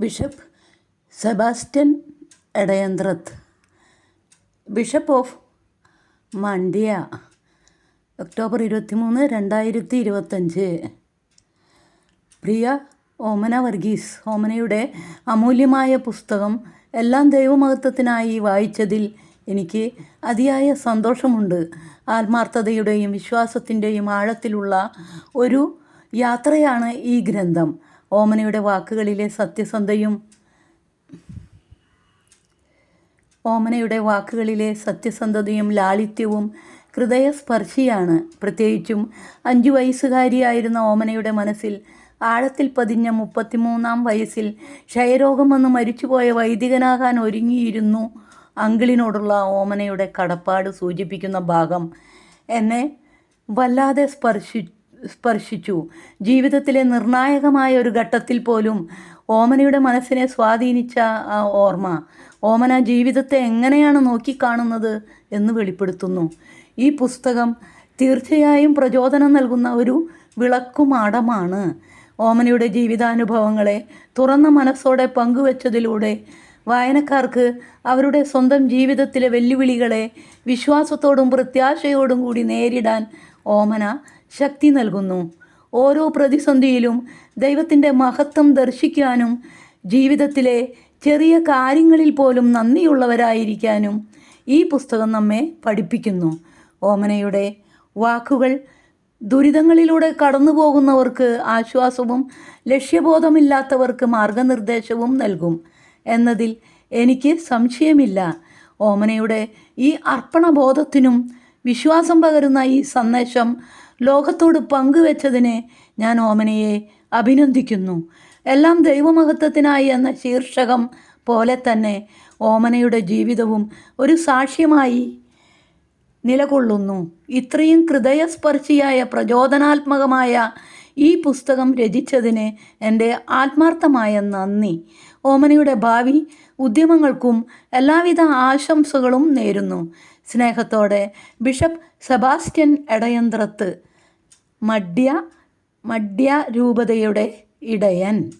Bishop Sebastian Edayanthrath. Bishop of Mandya October ഇരുപത്തി മൂന്ന് രണ്ടായിരത്തി ഇരുപത്തഞ്ച് പ്രിയ ഓമന വർഗീസ് ഓമനയുടെ അമൂല്യമായ പുസ്തകം എല്ലാം ദൈവമഹത്വത്തിനായി വായിച്ചതിൽ എനിക്ക് അതിയായ സന്തോഷമുണ്ട്. ആത്മാർത്ഥതയുടെയും വിശ്വാസത്തിന്റെയും ആഴത്തിലുള്ള ഒരു യാത്രയാണ് ഈ ഗ്രന്ഥം. ഓമനയുടെ വാക്കുകളിലെ സത്യസന്ധയും ഓമനയുടെ വാക്കുകളിലെ സത്യസന്ധതയും ലാളിത്യവും ഹൃദയസ്പർശിയാണ്. പ്രത്യേകിച്ചും അഞ്ചു വയസ്സുകാരിയായിരുന്ന ഓമനയുടെ മനസ്സിൽ ആഴത്തിൽ പതിഞ്ഞ മുപ്പത്തിമൂന്നാം വയസ്സിൽ ക്ഷയരോഗം വന്ന് മരിച്ചുപോയ വൈദികനാകാൻ ഒരുങ്ങിയിരുന്നു അങ്കിളിനോടുള്ള ഓമനയുടെ കടപ്പാട് സൂചിപ്പിക്കുന്ന ഭാഗം. എന്നെ വല്ലാതെ സ്പർശി സ്പർശിച്ചു. ജീവിതത്തിലെ നിർണായകമായ ഒരു ഘട്ടത്തിൽ പോലും ഓമനയുടെ മനസ്സിനെ സ്വാധീനിച്ച ആ ഓർമ്മ ഓമന ജീവിതത്തെ എങ്ങനെയാണ് നോക്കിക്കാണുന്നത് എന്ന് വെളിപ്പെടുത്തുന്നു. ഈ പുസ്തകം തീർച്ചയായും പ്രചോദനം നൽകുന്ന ഒരു വിളക്കുമാടമാണ്. ഓമനയുടെ ജീവിതാനുഭവങ്ങളെ തുറന്ന മനസ്സോടെ പങ്കുവച്ചതിലൂടെ വായനക്കാർക്ക് അവരുടെ സ്വന്തം ജീവിതത്തിലെ വെല്ലുവിളികളെ വിശ്വാസത്തോടും പ്രത്യാശയോടും കൂടി നേരിടാൻ ഓമന ശക്തി നൽകുന്നു. ഓരോ പ്രതിസന്ധിയിലും ദൈവത്തിന്റെ മഹത്വം ദർശിക്കാനും ജീവിതത്തിലെ ചെറിയ കാര്യങ്ങളിൽ പോലും നന്ദിയുള്ളവരായിരിക്കാനും ഈ പുസ്തകം നമ്മെ പഠിപ്പിക്കുന്നു. ഓമനയുടെ വാക്കുകൾ ദുരിതങ്ങളിലൂടെ കടന്നു പോകുന്നവർക്ക് ആശ്വാസവും ലക്ഷ്യബോധമില്ലാത്തവർക്ക് മാർഗനിർദ്ദേശവും നൽകും എന്നതിൽ എനിക്ക് സംശയമില്ല. ഓമനയുടെ ഈ അർപ്പണബോധത്തിനും വിശ്വാസം പകരുന്ന ഈ സന്ദേശം ലോകത്തോട് പങ്കുവെച്ചതിന് ഞാൻ ഓമനയെ അഭിനന്ദിക്കുന്നു. എല്ലാം ദൈവമഹത്വത്തിനായി എന്ന ശീർഷകം പോലെ തന്നെ ഓമനയുടെ ജീവിതവും ഒരു സാക്ഷ്യമായി നിലകൊള്ളുന്നു. ഇത്രയും ഹൃദയസ്പർശിയായ പ്രചോദനാത്മകമായ ഈ പുസ്തകം രചിച്ചതിന് എന്റെ ആത്മാർത്ഥമായ നന്ദി. ഓമനയുടെ ഭാവി ഉദ്യമങ്ങൾക്കും എല്ലാവിധ ആശംസകളും നേരുന്നു. സ്നേഹത്തോടെ ബിഷപ്പ് സെബാസ്റ്റ്യൻ എടയന്ത്രത്ത് മഡ്യ മഡ്യ രൂപതയുടെ ഇടയൻ.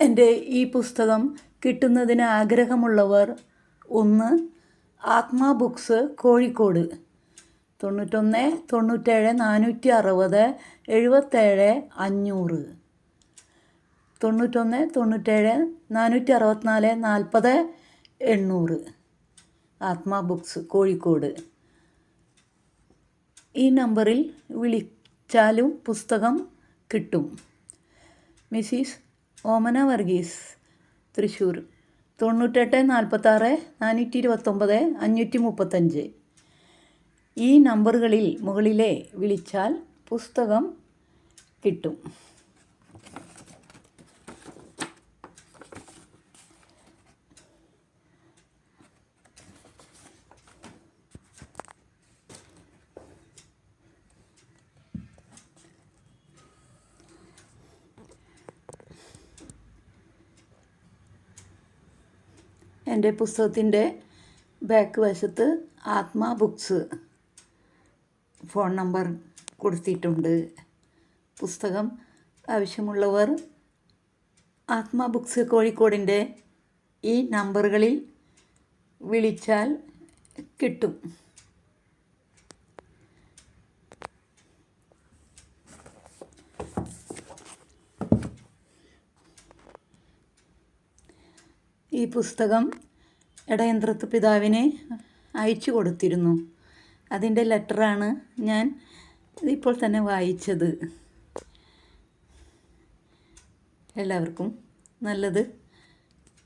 എന്റെ ഈ പുസ്തകം കിട്ടുന്നതിന് ആഗ്രഹമുള്ളവർ ഒന്ന് ആത്മാ ബുക്സ് കോഴിക്കോട്. തൊണ്ണൂറ്റൊന്ന് തൊണ്ണൂറ്റേഴ് നാനൂറ്റി അറുപത് എഴുപത്തേഴ് അഞ്ഞൂറ്. തൊണ്ണൂറ്റൊന്ന് തൊണ്ണൂറ്റേഴ് നാനൂറ്റി അറുപത്തിനാല് നാൽപ്പത് എണ്ണൂറ്. ആത്മാ ബുക്സ് കോഴിക്കോട്. ഈ നമ്പറിൽ വിളിച്ചാലും പുസ്തകം കിട്ടും. മിസ്സിസ് ഓമന വർഗീസ് തൃശ്ശൂർ തൊണ്ണൂറ്റെട്ട് നാൽപ്പത്താറ് നാനൂറ്റി ഇരുപത്തൊമ്പത് അഞ്ഞൂറ്റി മുപ്പത്തഞ്ച് ഈ നമ്പറുകളിൽ മുകളിലെ വിളിച്ചാൽ പുസ്തകം കിട്ടും. എന്റെ പുസ്തകത്തിന്റെ ബാക്ക് വശത്ത് ആത്മാ ബുക്സ് ഫോൺ നമ്പർ കൊടുത്തിട്ടുണ്ട്. പുസ്തകം ആവശ്യമുള്ളവർ ആത്മാ ബുക്സ് കോഴിക്കോടിന്റെ ഈ നമ്പറുകളിൽ വിളിച്ചാൽ കിട്ടും. ഈ പുസ്തകം ഇടയന്ത്രത്ത് പിതാവിനെ അയച്ചു കൊടുത്തിരുന്നു. അതിന്റെ ലെറ്ററാണ് ഞാൻ ഇപ്പോൾ തന്നെ വായിച്ചത്. എല്ലാവർക്കും നല്ലത്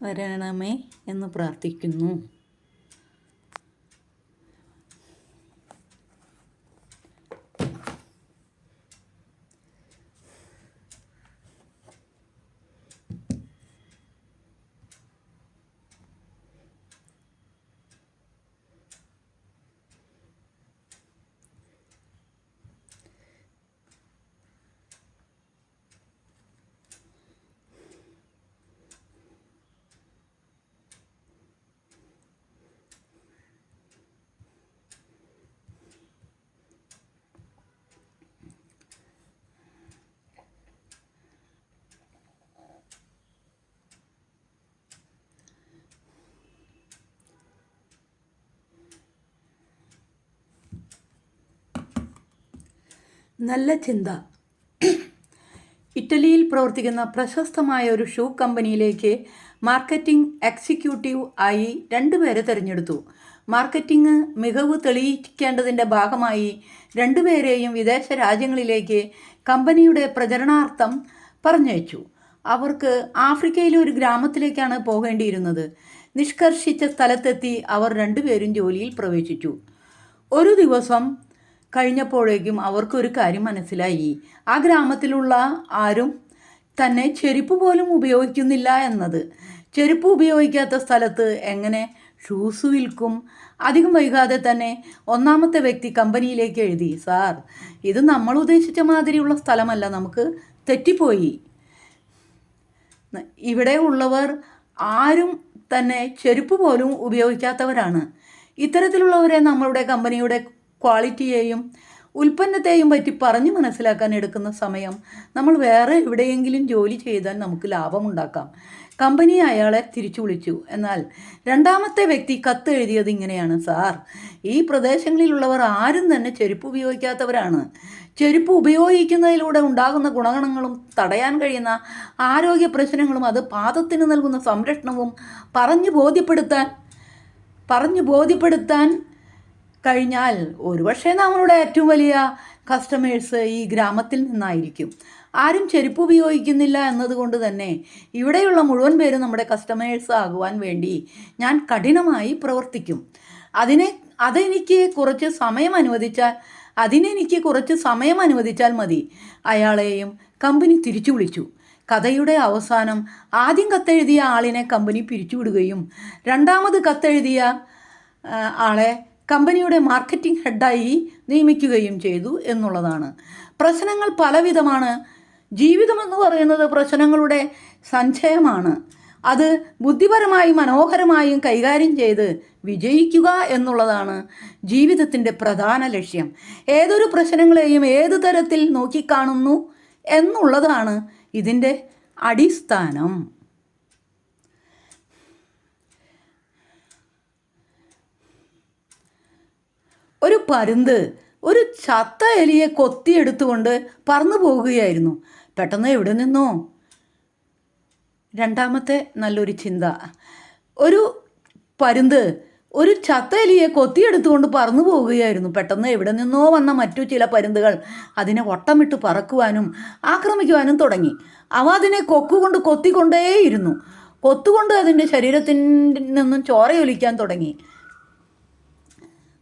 വരണമേ എന്ന് പ്രാർത്ഥിക്കുന്നു. നല്ല ചിന്ത. ഇറ്റലിയിൽ പ്രവർത്തിക്കുന്ന പ്രശസ്തമായ ഒരു ഷൂ കമ്പനിയിലേക്ക് മാർക്കറ്റിംഗ് എക്സിക്യൂട്ടീവ് ആയി രണ്ടുപേരെ തിരഞ്ഞെടുത്തു. മാർക്കറ്റിംഗ് മികവ് തെളിയിക്കേണ്ടതിന്റെ ഭാഗമായി രണ്ടുപേരെയും വിദേശ രാജ്യങ്ങളിലേക്ക് കമ്പനിയുടെ പ്രചരണാർത്ഥം പറഞ്ഞയച്ചു. അവർക്ക് ആഫ്രിക്കയിലെ ഒരു ഗ്രാമത്തിലേക്കാണ് പോകേണ്ടിയിരുന്നത്. നിഷ്കർഷിച്ച സ്ഥലത്തെത്തി അവർ രണ്ടുപേരും ജോലിയിൽ പ്രവേശിച്ചു. ഒരു ദിവസം കഴിഞ്ഞപ്പോഴേക്കും അവർക്കൊരു കാര്യം മനസ്സിലായി. ആ ഗ്രാമത്തിലുള്ള ആരും തന്നെ ചെരുപ്പ് പോലും ഉപയോഗിക്കുന്നില്ല എന്നത്. ചെരുപ്പ് ഉപയോഗിക്കാത്ത സ്ഥലത്ത് എങ്ങനെ ഷൂസ് വിൽക്കും? അധികം വൈകാതെ തന്നെ ഒന്നാമത്തെ വ്യക്തി കമ്പനിയിലേക്ക് എഴുതി സാർ ഇത് നമ്മൾ ഉദ്ദേശിച്ച മാതിരിയുള്ള സ്ഥലമല്ല നമുക്ക് തെറ്റിപ്പോയി. ഇവിടെ ഉള്ളവർ ആരും തന്നെ ചെരുപ്പ് പോലും ഉപയോഗിക്കാത്തവരാണ്. ഇത്തരത്തിലുള്ളവരെ നമ്മളുടെ കമ്പനിയുടെ ക്വാളിറ്റിയെയും ഉൽപ്പന്നത്തെയും പറ്റി പറഞ്ഞു മനസ്സിലാക്കാൻ എടുക്കുന്ന സമയം നമ്മൾ വേറെ എവിടെയെങ്കിലും ജോലി ചെയ്താൽ നമുക്ക് ലാഭമുണ്ടാക്കാം. കമ്പനി അയാളെ തിരിച്ചു വിളിച്ചു. എന്നാൽ രണ്ടാമത്തെ വ്യക്തി കത്ത് എഴുതിയത് ഇങ്ങനെയാണ് സാർ ഈ പ്രദേശങ്ങളിലുള്ളവർ ആരും തന്നെ ചെരുപ്പ് ഉപയോഗിക്കാത്തവരാണ്. ചെരുപ്പ് ഉപയോഗിക്കുന്നതിലൂടെ ഉണ്ടാകുന്ന ഗുണഗണങ്ങളും തടയാൻ കഴിയുന്ന ആരോഗ്യ പ്രശ്നങ്ങളും അത് പാദത്തിന് നൽകുന്ന സംരക്ഷണവും പറഞ്ഞു ബോധ്യപ്പെടുത്താൻ പറഞ്ഞു ബോധ്യപ്പെടുത്താൻ കഴിഞ്ഞാൽ ഒരുപക്ഷെ നമ്മളുടെ ഏറ്റവും വലിയ കസ്റ്റമേഴ്സ് ഈ ഗ്രാമത്തിൽ നിന്നായിരിക്കും. ആരും ചെരുപ്പ് ഉപയോഗിക്കുന്നില്ല എന്നതുകൊണ്ട് തന്നെ ഇവിടെയുള്ള മുഴുവൻ പേരും നമ്മുടെ കസ്റ്റമേഴ്സ് ആകുവാൻ വേണ്ടി ഞാൻ കഠിനമായി പ്രവർത്തിക്കും. അതിനെ അതെനിക്ക് കുറച്ച് സമയം അനുവദിച്ചാൽ അതിനെനിക്ക് കുറച്ച് സമയം അനുവദിച്ചാൽ മതി. അയാളെയും കമ്പനി തിരിച്ചു വിളിച്ചു. കഥയുടെ അവസാനം ആദ്യം കത്തെഴുതിയ ആളിനെ കമ്പനി പിരിച്ചുവിടുകയും രണ്ടാമത് കത്തെഴുതിയ ആളെ കമ്പനിയുടെ മാർക്കറ്റിംഗ് ഹെഡായി നിയമിക്കുകയും ചെയ്തു എന്നുള്ളതാണ്. പ്രശ്നങ്ങൾ പലവിധമാണ്. ജീവിതമെന്ന് പറയുന്നത് പ്രശ്നങ്ങളുടെ സഞ്ചയമാണ്. അത് ബുദ്ധിപരമായും മനോഹരമായും കൈകാര്യം ചെയ്ത് വിജയിക്കുക എന്നുള്ളതാണ് ജീവിതത്തിന്റെ പ്രധാന ലക്ഷ്യം. ഏതൊരു പ്രശ്നങ്ങളെയും ഏത് തരത്തിൽ നോക്കിക്കാണുന്നു എന്നുള്ളതാണ് ഇതിന്റെ അടിസ്ഥാനം. ഒരു പരുന്ത് ഒരു ചത്ത എലിയെ കൊത്തിയെടുത്തുകൊണ്ട് പറന്നു പോകുകയായിരുന്നു. പെട്ടെന്ന് എവിടെ നിന്നോ? രണ്ടാമത്തെ നല്ലൊരു ചിന്ത. ഒരു പരുന്ത് ഒരു ചത്ത എലിയെ കൊത്തിയെടുത്തുകൊണ്ട് പറന്നു പോവുകയായിരുന്നു പെട്ടെന്ന് എവിടെ നിന്നോ വന്ന മറ്റു ചില പരുന്തുകൾ അതിനെ വട്ടമിട്ട് പറക്കുവാനും ആക്രമിക്കുവാനും തുടങ്ങി. അവ അതിനെ കൊക്കുകൊണ്ട് കൊത്തിക്കൊണ്ടേയിരുന്നു. കൊത്തുകൊണ്ട് അതിന്റെ ശരീരത്തിൽ നിന്നും ചോരയൊലിക്കാൻ തുടങ്ങി.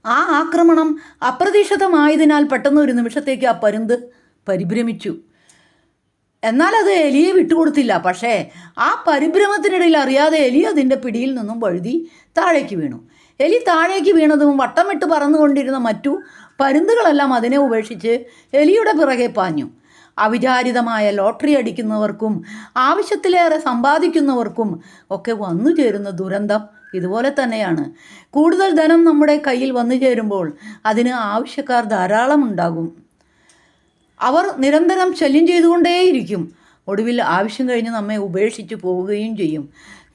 ആ ആക്രമണം അപ്രതീക്ഷിതമായതിനാൽ പെട്ടെന്ന് ഒരു നിമിഷത്തേക്ക് ആ പരുന്ത് പരിഭ്രമിച്ചു. എന്നാൽ അത് എലിയെ വിട്ടുകൊടുത്തില്ല. പക്ഷേ ആ പരിഭ്രമത്തിനിടയിൽ അറിയാതെ എലി അതിന്റെ പിടിയിൽ നിന്നും വഴുതി താഴേക്ക് വീണു. എലി താഴേക്ക് വീണതും വട്ടമിട്ട് പറന്നുകൊണ്ടിരുന്ന മറ്റു പരുന്തുകളെല്ലാം അതിനെ ഉപേക്ഷിച്ച് എലിയുടെ പിറകെ പാഞ്ഞു. അവിചാരിതമായ ലോട്ടറി അടിക്കുന്നവർക്കും ആവശ്യത്തിലേറെ സമ്പാദിക്കുന്നവർക്കും ഒക്കെ വന്നു ചേരുന്ന ദുരന്തം ഇതുപോലെ തന്നെയാണ്. കൂടുതൽ ധനം നമ്മുടെ കയ്യിൽ വന്നു ചേരുമ്പോൾ അതിന് ആവശ്യക്കാർ ധാരാളം ഉണ്ടാകും. അവർ നിരന്തരം ശല്യം ചെയ്തുകൊണ്ടേയിരിക്കും. ഒടുവിൽ ആവശ്യം കഴിഞ്ഞ് നമ്മെ ഉപേക്ഷിച്ച് പോവുകയും ചെയ്യും.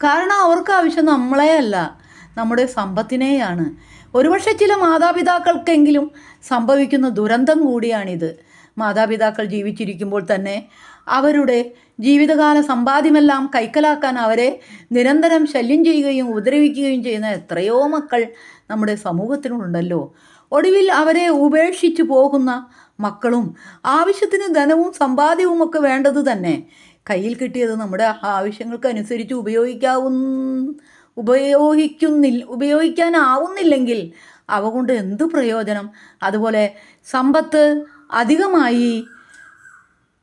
കാരണം അവർക്ക് ആവശ്യം നമ്മളെ അല്ല നമ്മുടെ സമ്പത്തിനെയാണ്. ഒരുപക്ഷെ ചില മാതാപിതാക്കൾക്കെങ്കിലും സംഭവിക്കുന്ന ദുരന്തം കൂടിയാണിത്. മാതാപിതാക്കൾ ജീവിച്ചിരിക്കുമ്പോൾ തന്നെ അവരുടെ ജീവിതകാല സമ്പാദ്യമെല്ലാം കൈക്കലാക്കാൻ അവരെ നിരന്തരം ശല്യം ചെയ്യുകയും ഉപദ്രവിക്കുകയും ചെയ്യുന്ന എത്രയോ മക്കൾ നമ്മുടെ സമൂഹത്തിനുണ്ടല്ലോ. ഒടുവിൽ അവരെ ഉപേക്ഷിച്ചു പോകുന്ന മക്കളും ആവശ്യത്തിന് ധനവും സമ്പാദ്യവും ഒക്കെ വേണ്ടത് തന്നെ. കയ്യിൽ കിട്ടിയത് നമ്മുടെ ആവശ്യങ്ങൾക്ക് അനുസരിച്ച് ഉപയോഗിക്കാവുന്ന ഉപയോഗിക്കുന്നില്ല ഉപയോഗിക്കാനാവുന്നില്ലെങ്കിൽ അവ കൊണ്ട് എന്ത് പ്രയോജനം? അതുപോലെ സമ്പത്ത് അധികമായി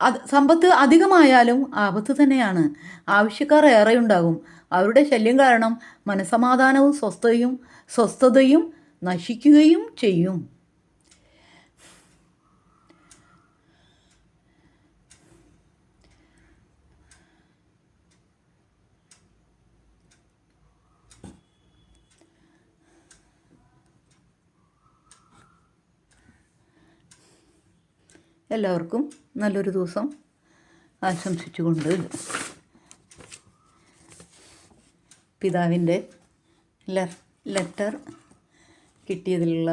അത് സമ്പത്ത് അധികമായാലും ആപത്ത് തന്നെയാണ്. ആവശ്യക്കാർ ഏറെ ഉണ്ടാകും അവരുടെ ശല്യം കാരണം മനസമാധാനവും സ്വസ്ഥയും സ്വസ്ഥതയും നശിക്കുകയും ചെയ്യും. എല്ലാവർക്കും നല്ലൊരു ദിവസം ആശംസിച്ചുകൊണ്ട് പിതാവിന്റെ ലെറ്റർ കിട്ടിയതിലുള്ള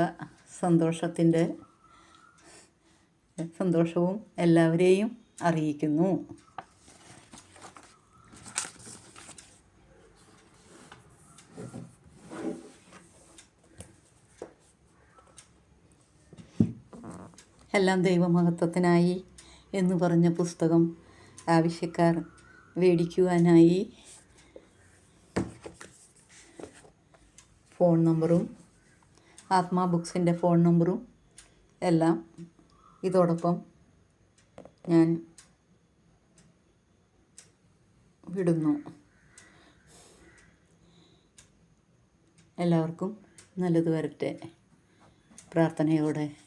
സന്തോഷത്തിന്റെ സന്തോഷവും എല്ലാവരെയും അറിയിക്കുന്നു. എല്ലാം ദൈവമഹത്വത്തിനായി എന്ന് പറഞ്ഞ പുസ്തകം ആവശ്യക്കാർ മേടിക്കുവാനായി ഫോൺ നമ്പറും ആത്മാ ബുക്സിന്റെ ഫോൺ നമ്പറും എല്ലാം ഇതോടൊപ്പം ഞാൻ വിടുന്നു. എല്ലാവർക്കും നല്ലത് വരട്ടെ. പ്രാർത്ഥനയോടെ